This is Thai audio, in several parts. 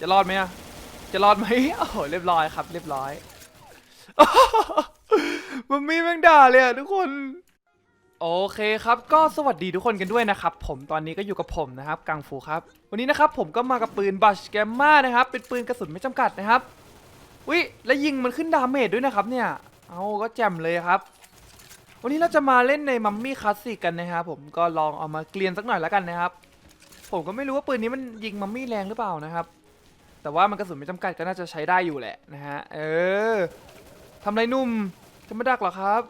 จะรอดไหมอะจะรอดไหมโอ้โหเรียบร้อยครับ เรียบร้อยมันมีแม่งด่าเลยอะทุกคนโอเคครับก็สวัสดีทุกคนกันด้วยนะครับ ผมตอนนี้ก็อยู่กับผมนะครับกังฟูครับ วันนี้นะครับผมก็มากับปืนบัชแกมมานะครับ เป็นปืนกระสุนไม่จำกัดนะครับวิแล้วยิงมันขึ้นดาเมจด้วยนะครับเนี่ย เอาก็แจ่มเลยครับ วันนี้เราจะมาเล่นในมัมมี่คลาสสิกกันนะครับผมก็ลองเอามาเกลียนสักหน่อยแล้วกันนะครับ ผมก็ไม่รู้ว่าปืนนี้มันยิงมัมมี่แรงหรือเปล่านะครับ แต่ว่ามันกระสุนไม่จำกัดก็น่าจะใช้ได้อยู่แหละนะฮะ เออทำไรนุ่ม จะไมาดักหรอครับ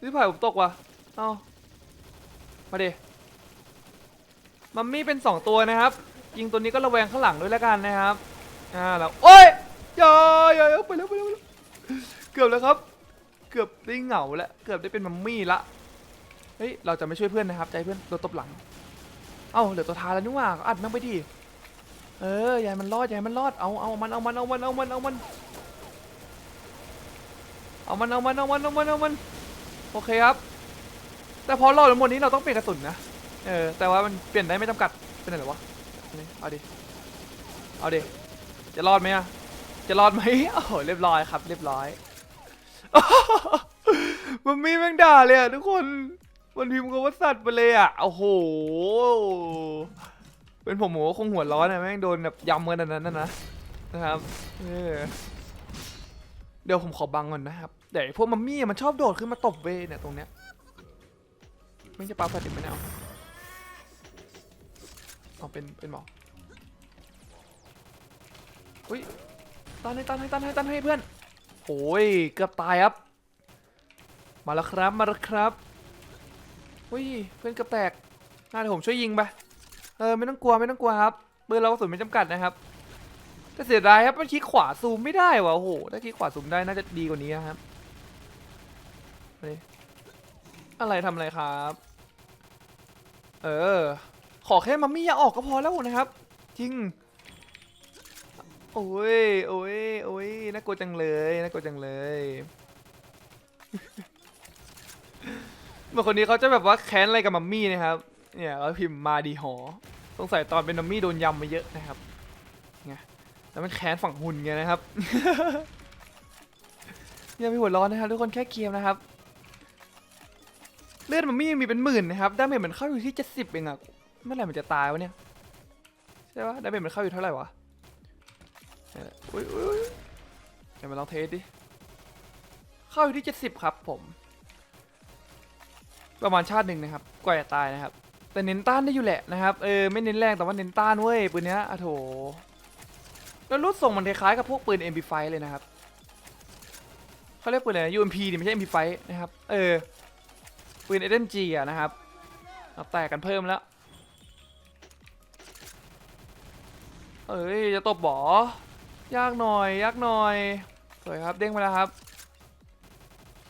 นี่ผ่ายผมตกวะเอามาดิมัมมี่เป็นสองตัวนะครับ ยิงตัวนี้ก็ระแวงข้างหลังด้วยแล้วกันนะครับ อ่าแล้วโอ้ยย่าอย่าอยไปแล้วไปแล้วไปแล้วเกือบแล้วครับ เกือบได้เหงาแล้ว เกือบได้เป็นมัมมี่ละ เฮ้ย เราจะไม่ช่วยเพื่อนนะครับ ใจเพื่อนโดนตบหลัง เอ้าเหลือตัวท้ายแล้วนี่ว่าอัดแม่งไปดิ เอออยาให้มันรอดอยาให้มันรอด เอาเอามันเอามันเอามันเอามันเอามันเอามันเอามันเอามันเอามันเอามันโอเคครับ แต่พอรอดทั้งหมดนี้เราต้องเปลี่ยนกระสุนนะ เออ แต่ว่ามันเปลี่ยนได้ไม่จำกัด เป็นไรหรอวะ เอาดิ เอาดิ จะรอดไหมอะจะรอดไหมโอ้โหเรียบร้อยครับ เรียบร้อยมันมีแมงด่าเลยอะทุกคน มันพิมพ์คำว่าสัตว์ไปเลยอะโอ้โห เป็นผมผมก็คงหัวร้อนอะแม่งโดนแบบยำกันอันนั้นนะนะนะครับเเดี๋ยวผมขอบังก่อนนะครับเดี๋ยวพวกมัมมี่อมันชอบโดดขึ้นมาตบเวเนี่ยตรงเนี้ยไม่งจะปาแฟลชอีกไหมเนี่เอาเอาเป็นเป็นหมออุ้ยตันให้ตันให้ตันให้ตันให้เพื่อนโอ้ยเกือบตายครับ มาแล้วครับมาแล้วครับอุ้ยเพื่อนเกือบแตกน่าเดี๋ยผมช่วยยิงไป เออไม่ต้องกลัวไม่ต้องกลัวครับปืนเรากระสุนไม่จำกัดนะครับแต่เสียดายครับมันคลิกขวาซูมไม่ได้ว่ะโอ้โหถ้าคลิกขวาซูมได้น่าจะดีกว่านี้นะครับอะไรทำอะไรครับ เออ ขอแค่มัมมี่อย่าออกก็พอแล้วนะครับจริงโอ้ยโอ้ยโอ้ยน่ากลัวจังเลยน่ากลัวจังเลยเหมื่อนคนนี้เขาจะแบบว่าแค้นอะไรกับมัมมี่นะครับ เนี่ยเขาพิมพ์มาดีหอสงสัยตอนเป็นมัมมี่โดนยำมาเยอะนะครับไงแล้วมันแค้นฝั่งหุ่นไงนะครับอย่าไปหัวร้อนนะครับทุกคนแค่เกมนะครับเลือดมัมมี่มีเป็นหมื่นนะครับดาเมจมันเข้าอยู่ที่เจ็ดสิบเองอะเมื่อไหร่มันจะตายวะเนี่ยใช่ปะดาเมจมันเข้าอยู่เท่าไหร่วะเนี่ยแหละอุ้ยอุ้ยอุ้ยเดี๋ยวมาลองเทสดิเข้าอยู่ที่เจ็ดสิบครับผม ประมาณชาติหนึ่งนะครับกว่าจะตายนะครับ แต่เน้นต้านได้อยู่แหละนะครับ เออไม่เน้นแรงแต่ว่าเน้นต้านเว้ยปืนเนี้ยอะโถ แล้วรูดทรงมันคล้ายๆกับพวกปืน MP5 เลยนะครับเขาเรียกปืนอะไร UMP ดิไม่ใช่ MP5 นะครับ เออ ปืน SMG อะนะครับเราแตกกันเพิ่มแล้ว เอ้ยจะตบบ่อยากหน่อยยากหน่อยสวยครับเด้งไปแล้วครับ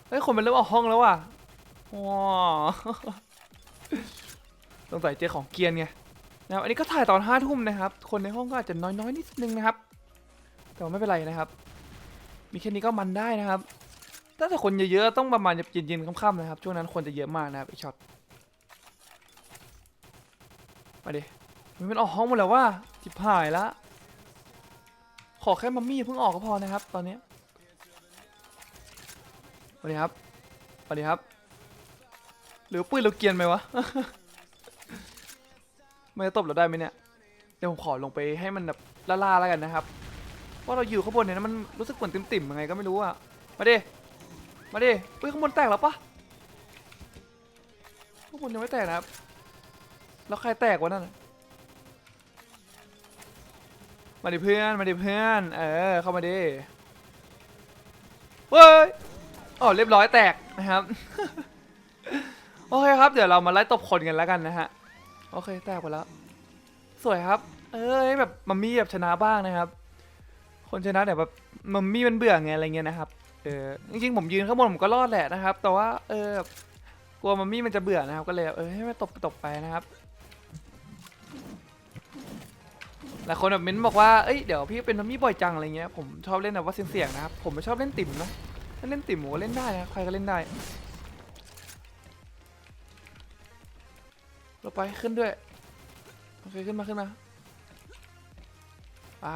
เฮ้ยคนมันเริ่มออกห้องแล้วว่ะว้า สงสัยเจอของเกียนไงนะครับอันนี้ก็ถ่ายตอนห้าทุ่มนะครับ คนในห้องก็อาจจะน้อยๆนิดนึงนะครับ แต่ไม่เป็นไรนะครับ มีแค่นี้ก็มันได้นะครับ ถ้าแต่คนเยอะๆต้องประมาณเย็นๆค่ำๆนะครับ ช่วงนั้นคนจะเยอะมากนะครับไอช็อต มาดิมันเป็นออกห้องหมดแล้วว่าจิบหายละ ขอแค่มัมมี่เพิ่งออกก็พอนะครับ ตอนนี้สวัสดีครับสวัสดีครับ หรือปืนเราเกียนไหมวะ มันจะตบเราได้ไหมเนี่ย เดี๋ยวผมขอลงไปให้มันแบบล่าๆแล้วกันนะครับ ว่าเราอยู่ข้างบนเนี่ยนะมันรู้สึกเหมือนติ่มๆยังไงก็ไม่รู้อะมาดิ มาดิเฮ้ยข้างบนแตกแล้วปะข้างบนยังไม่แตกนะครับ แล้วใครแตกวะนั่น มาดิเพื่อน มาดิเพื่อน เออเข้ามาดิเฮ้ยอ๋อเรียบร้อยแตกนะครับ โอเคครับ เดี๋ยวเรามาไล่ตบคนกันแล้วกันนะฮะ โอเคแตกไปแล้ว สวยครับ เออแบบมัมมี่แบบชนะบ้างนะครับ คนชนะเนี่ยแบบมัมมี่มันเบื่อไงอะไรเงี้ยนะครับ เออจริงๆผมยืนข้างบนผมก็รอดแหละนะครับ แต่ว่าเออกลัวมัมมี่มันจะเบื่อนะครับ ก็เลยเออให้มันตบตบไปนะครับหลายคนแบบเม้นบอกว่า เอ้ย เดี๋ยวพี่เป็นมัมมี่บ่อยจังอะไรเงี้ย ผมชอบเล่นแบบว่าเสี่ยงๆนะครับ ผมไม่ชอบเล่นติ่มนะถ้าเล่นติ่มผมก็เล่นได้นะ ใครก็เล่นได้ เราไปขึ้นด้วย โอเค ขึ้นมาขึ้นมา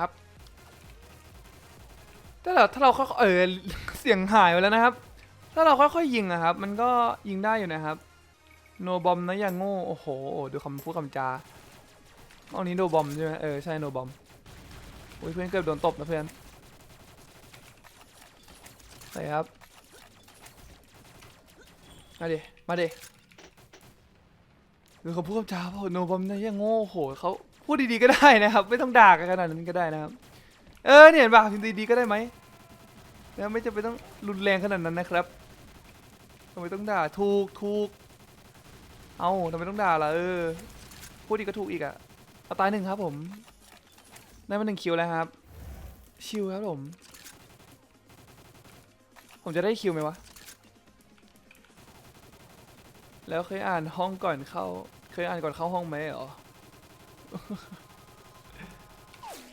ครับถ้าเราถ้าเราค่อยๆเออเสียงหายไปแล้วนะครับ ถ้าเราค่อยๆยิงอะครับ มันก็ยิงได้อยู่นะครับ โนบอมนะอย่างโง่โอ้โหดูคำพูดคำจาเอานี้โนบอมใช่ไหมเออใช่โนบอมอุ้ยเพื่อนเกือบโดนตบนะเพื่อนไปครับ มาดิ มาดิ ดูคำพูดคำจาโนบอมเนะอย่างโง่โหเขาพูดดีๆก็ได้นะครับ ไม่ต้องด่ากันขนาดนั้นก็ได้นะครับเออเนี่ยเห็นป่ะพิมพ์ดีๆก็ได้ไหมแล้วไม่จำเป็นต้องรุนแรงขนาดนั้นนะครับทำไมต้องด่าถูกถูกเอาทำไมต้องด่าล่ะเออพูดดีก็ถูกอีกอะเอาตายหนึ่งครับผมได้มาหนึ่งคิวแล้วครับชิวครับผม ผมจะได้คิวไหมวะ แล้วเคยอ่านห้องก่อนเข้า เคยอ่านก่อนเข้าห้องไหมเหรอ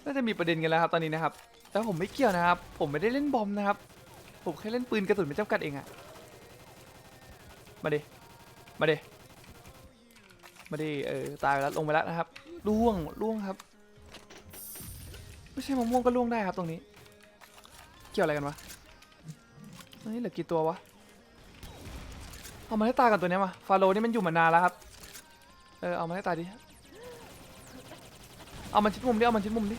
น่าจะมีประเด็นกันแล้วครับตอนนี้นะครับ แต่ผมไม่เกี่ยวนะครับ ผมไม่ได้เล่นบอมนะครับ ผมแค่เล่นปืนกระสุนไม่จำกัดเองอะมาดิ มาดิ มาดิ เออตายไปแล้วลงไปแล้วนะครับล่วงล่วงครับ ไม่ใช่มะม่วงก็ล่วงได้ครับตรงนี้ เกี่ยวอะไรกันวะเฮ้ยเหลือกี่ตัววะ เอามาให้ตายกันตัวเนี้ยมา ฟาโรห์นี่มันอยู่มานานแล้วครับ เออเอามาให้ตายดิ เอามันชิดมุมดิ เอามันชิดมุมดิ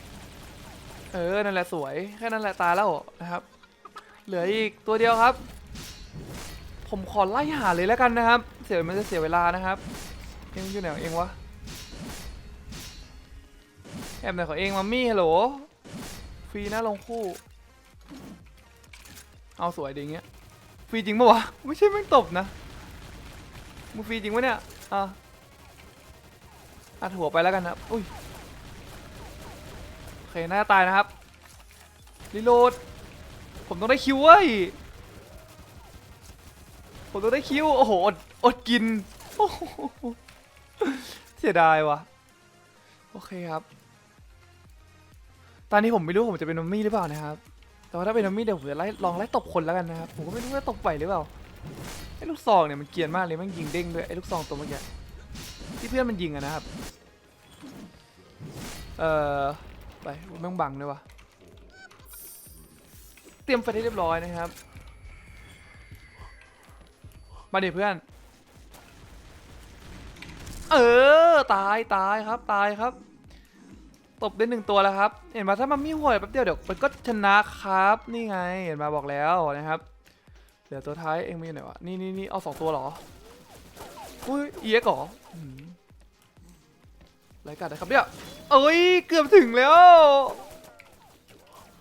เออ นั่นแหละสวย แค่นั้นแหละตายแล้วนะครับ เหลืออีกตัวเดียวครับ ผมขอไล่หาเลยแล้วกันนะครับ เสียมันจะเสียเวลานะครับ เองอยู่ไหนของเองวะ แอบไหนของเองมัมมี่ฮัลโหล ฟรีนะลงคู่ เอาสวยดีองเงี้ย ฟรีจริงปะวะ ไม่ใช่แม่งตบนะ มึงฟรีจริงปะเนี่ย อะอัดหัวไปแล้วกันนะครับ อุ้ย โอเค น่าตายนะครับ รีโหลด ผมต้องได้คิวเว้ย ผมต้องได้คิว โอ้โห อดอดกิน โอ้โห เสียดายว่ะ โอเคครับ ตอนนี้ผมไม่รู้ผมจะเป็นนอมมี่หรือเปล่านะครับ แต่ว่าถ้าเป็นนอมมี่เดี๋ยวผมจะไล่ลองไล่ตบคนแล้วกันนะครับ ผมก็ไม่รู้ว่าตบไหวหรือเปล่า ไอ้ลูกซองเนี่ยมันเกรียนมากเลยมันยิงเด้งด้วยไอ้ลูกซองตัวเมื่อกี้ที่เพื่อนมันยิงอะนะครับ เอ่อไปแม่งบังด้วยวะเตรียมไฟได้เรียบร้อยนะครับ มาเดิเพื่อน เออตายตายครับตายครับ ตบได้หนึ่งตัวแล้วครับ เห็นมาถ้ามันมีหัวยแป๊บเดียวเดี๋ยวมันก็ชนะครับ นี่ไง เห็นมาบอกแล้วนะครับ เดี๋ยวตัวท้ายเองมีไหนวะ นี่นี่นี่เอาสองตัวเหรออุ้ยเอียกเหรอไรกัดนะครับเนี่ย เอ้ย เกือบถึงแล้ว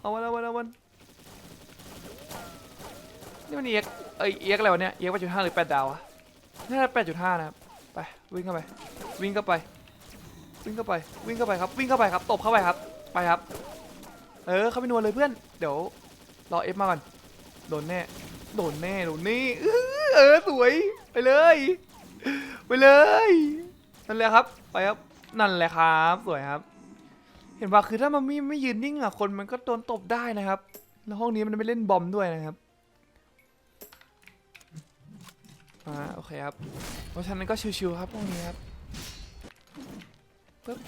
เอาวันเอาวันเอาวันนี่มันเอ็กเอ้ยเอ็กอะไรวะเนี่ยเอ็กแปดจุดห้าหรือแปดดาวอะน่าจะแปดจุดห้านะครับ ไปวิ่งเข้าไป วิ่งเข้าไป วิ่งเข้าไป วิ่งเข้าไปครับ วิ่งเข้าไปครับ ตบเข้าไปครับ ไปครับ เออ เข้าไปนวลเลยเพื่อน เดี๋ยวรอเอฟมาก่อน โดนแน่ โดนแน่โดนนี่เออสวยไปเลย ไปเลย นั่นแหละครับ ไปครับนั่นแหละครับ สวยครับ เห็นว่าคือถ้ามันไม่ไม่ยืนนิ่งอะคนมันก็โดนตบได้นะครับ แล้วห้องนี้มันไม่เล่นบอมด้วยนะครับอ่าโอเคครับ เพราะฉะนั้นก็ชิวๆครับห้องนี้ครับปึ๊บ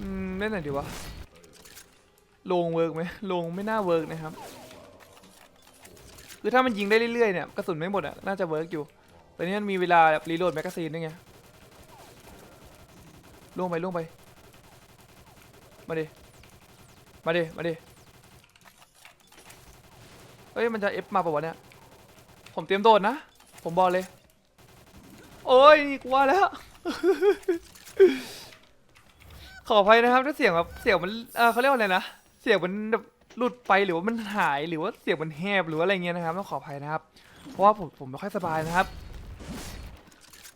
อืมเล่นไหนดีวะลงเวิร์กไหมลงไม่น่าเวิร์กนะครับ คือถ้ามันยิงได้เรื่อยๆเนี่ยกระสุนไม่หมดอะน่าจะเวิร์กอยู่ แต่นี่มันมีเวลาแบบรีโหลดแมกกาซีนด้วยไงล่วงไปล่วงไป มาดิ มาดิ มาดิ เฮ้ย มันจะเอฟมาปะวะเนี่ย ผมเตรียมโดดนะ ผมบอกเลย โอ้ยนี่กลัวแล้ว ขออภัยนะครับถ้าเสียงแบบเสียงมันเออเขาเรียกว่าอะไรนะ เสียงมันแบบ หลุดไปหรือว่ามันหายหรือว่าเสียงมันแหบหรือว่าอะไรเงี้ยนะครับต้องขออภัยนะครับ เพราะว่าผมผมไม่ค่อยสบายนะครับ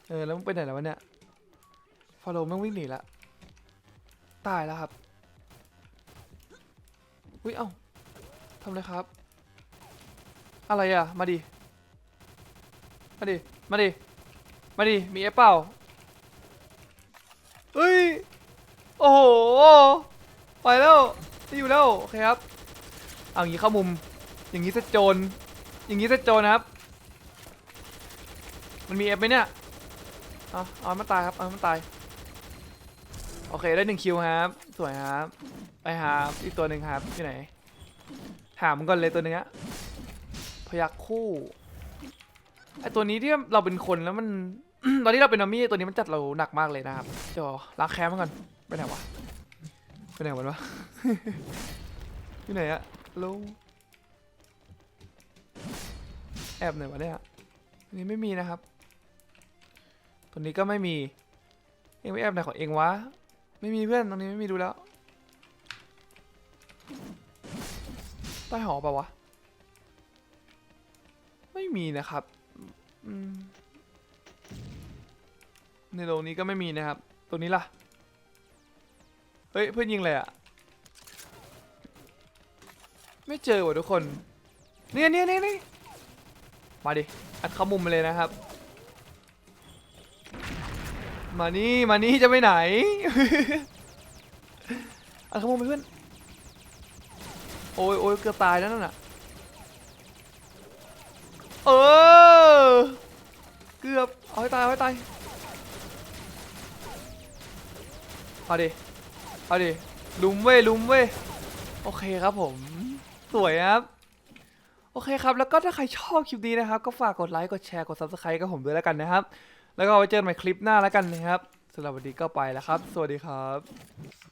เออแล้วมึงไปไหนแล้ววะเนี่ยฟอลโล่ม่วิ่งหนีละตายแล้วครับอุ้ยเอ้าทำอะไรครับ อะไรอะ มาดิ มาดิ มาดิ มาดิ มีเอฟเปล่าเฮ้ย โอ้โห ไปแล้วไม่อยู่แล้ว โอเคครับ เอาอย่างนี้เข้ามุม อย่างนี้เซตโจร อย่างนี้เซตโจรนะครับ มันมีเอฟไหมเนี่ย เอาเอามันตายครับ เอามันตาย โอเคได้หนึ่งคิวครับ สวยครับ ไปครับอีกตัวหนึ่งครับที่ไหน หามันก่อนเลยตัวหนึงอะพยักคู่ไอตัวนี้ที่เราเป็นคนแล้วมัน ตอนนี้เราเป็นนามี่ตัวนี้มันจัดเราหนักมากเลยนะครับเดี๋ยวล้างแค้นมันก่อนไปไหนวะไปไหนมันวะ ที่ไหนอะ ลงแอบไหนวะเนี่ยอันนี้ไม่มีนะครับ ตัวนี้ก็ไม่มี เองไม่แอบไหนของเองวะ ไม่มีเพื่อนตรงนี้ไม่มีดูแล้ว ใต้หอเปลวะ ไม่มีนะครับในโรงนี้ก็ไม่มีนะครับ ตัวนี้ล่ะ เฮ้ยเพื่อนยิงเลยอะ ไม่เจอว่ะทุกคนเนี่ยเนี่ยเนี่ยมาดิอัดเข้ามุมมาเลยนะครับ มานี่มานี่จะไปไหนอัดเข้ามุมไปเพื่อนโอ้ยโอ้ยเกือบตายแล้วนั่นน่ะเออเกือบเอาให้ตายเอาให้ตายเอาดิเอาดิลุมเว้ยลุมเว้ยโอเคครับผม สวยครับ โอเคครับ แล้วก็ถ้าใครชอบคลิปนี้นะครับ ก็ฝากกดไลค์ กดแชร์ กด subscribe กับผมด้วยแล้วกันนะครับ แล้วก็ไว้เจอกันใหม่คลิปหน้าแล้วกันนะครับสำหรับวันนี้ก็ไปแล้วครับ สวัสดีครับ